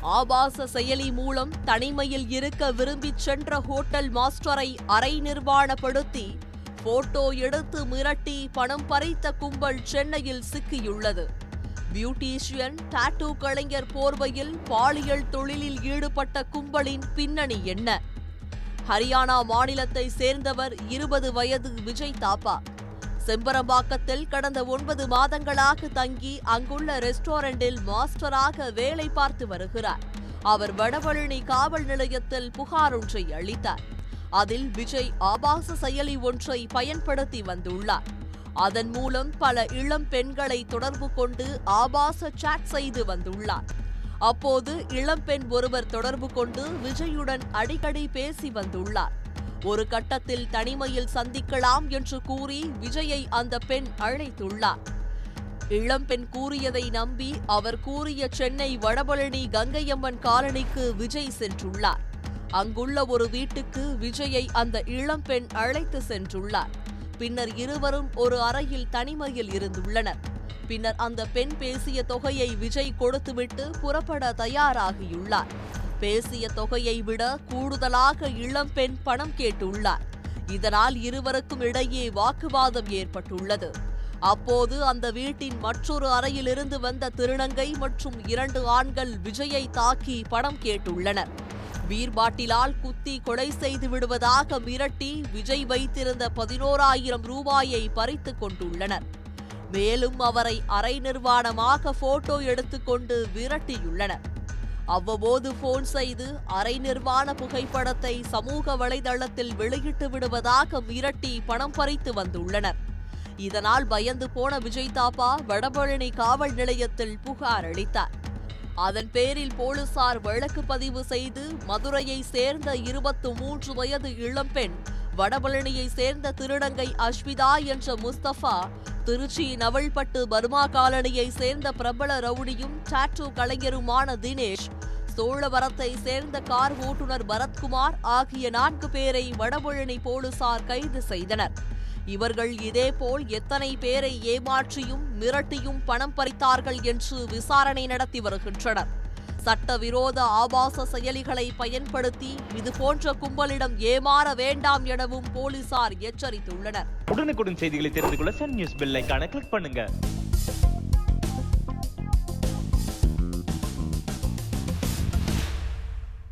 ஆபாச செயலி மூலம் தனிமையில் இருக்க விரும்பிச் சென்ற ஹோட்டல் மாஸ்டரை அரை நிர்வாணப்படுத்தி போட்டோ எடுத்து மிரட்டி பணம் பறித்த கும்பல் சென்னையில் சிக்கியுள்ளது. பியூட்டிஷியன் டாட்டூ கலைஞர் போர்வையில் பாலியல் தொழிலில் ஈடுபட்ட கும்பலின் பின்னணி என்ன? ஹரியானா மாநிலத்தை சேர்ந்தவர் இருபது வயது விஜய் தாப்பா. செம்பரம்பாக்கத்தில் கடந்த ஒன்பது மாதங்களாக தங்கி அங்குள்ள ரெஸ்டாரண்டில் மாஸ்டராக வேலை பார்த்து வருகிறார். அவர் வடபழனி காவல் நிலையத்தில் புகார் ஒன்றை அளித்தார். அதில் விஜய் ஆபாச செயலி ஒன்றை பயன்படுத்தி வந்துள்ளார். அதன் மூலம் பல இளம் பெண்களை தொடர்பு கொண்டு ஆபாச சாட் செய்து வந்துள்ளார். அப்போது இளம்பெண் ஒருவர் தொடர்பு கொண்டு விஜயுடன் அடிக்கடி பேசி வந்துள்ளார். ஒரு கட்டத்தில் தனிமையில் சந்திக்கலாம் என்று கூறி விஜயை அந்த பெண் அழைத்துள்ளார். இளம்பெண் கூறியதை நம்பி அவர் கூறிய சென்னை வடபழனி கங்கையம்மன் காலனிக்கு விஜய் சென்றுள்ளார். அங்குள்ள ஒரு வீட்டுக்கு விஜயை அந்த இளம்பெண் அழைத்து சென்றுள்ளார். பின்னர் இருவரும் ஒரு அறையில் தனிமையில் இருந்துள்ளனர். பின்னர் அந்த பெண் பேசிய தொகையை விஜய் கொடுத்துவிட்டு புறப்பட தயாராகியுள்ளார். பேசிய தொகையை விட கூடுதலாக இளம்பெண் பணம் கேட்டுள்ளார். இதனால் இருவருக்கும் இடையே வாக்குவாதம் ஏற்பட்டுள்ளது. அப்போது அந்த வீட்டின் மற்றொரு அறையிலிருந்து வந்த திருநங்கை மற்றும் இரண்டு ஆண்கள் விஜயை தாக்கி பணம் கேட்டுள்ளனர். வீர்பாட்டிலால் குத்தி கொலை செய்து விடுவதாக மிரட்டி விஜய் வைத்திருந்த பதினோராயிரம் ரூபாயை பறித்து கொண்டுள்ளனர். மேலும் அவரை அரை நிர்வாணமாக போட்டோ எடுத்துக்கொண்டு விரட்டியுள்ளனர். அவ்வப்போது போன் செய்து அரை நிர்வாண புகைப்படத்தை சமூக வலைதளத்தில் வெளியிட்டு விடுவதாக மிரட்டி பணம் பறித்து வந்துள்ளனர். இதனால் பயந்து போன விஜய் தாப்பா வடபழனி காவல் நிலையத்தில் புகார் அளித்தார். அதன் பேரில் போலீசார் வழக்கு பதிவு செய்து மதுரையை சேர்ந்த இருபத்து மூன்று வயது இளம்பெண் வடபழனியை சேர்ந்த திருநங்கை அஸ்விதா என்ற முஸ்தபா திருச்சி நவல்பட்டு பர்மா காலனியை சேர்ந்த பிரபல ரவுடியும் டாட்டூ கலைஞருமான தினேஷ் சோழவரத்தை சேர்ந்த கார் ஓட்டுநர் பரத்குமார் ஆகிய நான்கு பேரை வடபழனி போலீசார் கைது செய்தனர். இவர்கள் இதேபோல் எத்தனை பேரை ஏமாற்றியும் மிரட்டியும் பணம் பறித்தார்கள் என்று விசாரணை நடத்தி வருகின்றனர். சட்டவிரோத ஆபாச செயலிகளை பயன்படுத்தி இதுபோன்ற கும்பலிடம் ஏமாற வேண்டாம் எனவும் போலீசார் எச்சரித்துள்ளனர். உடனுக்குடன் செய்திகளை தெரிந்து கொள்ள சன் நியூஸ் பெல் கிளிக் பண்ணுங்க.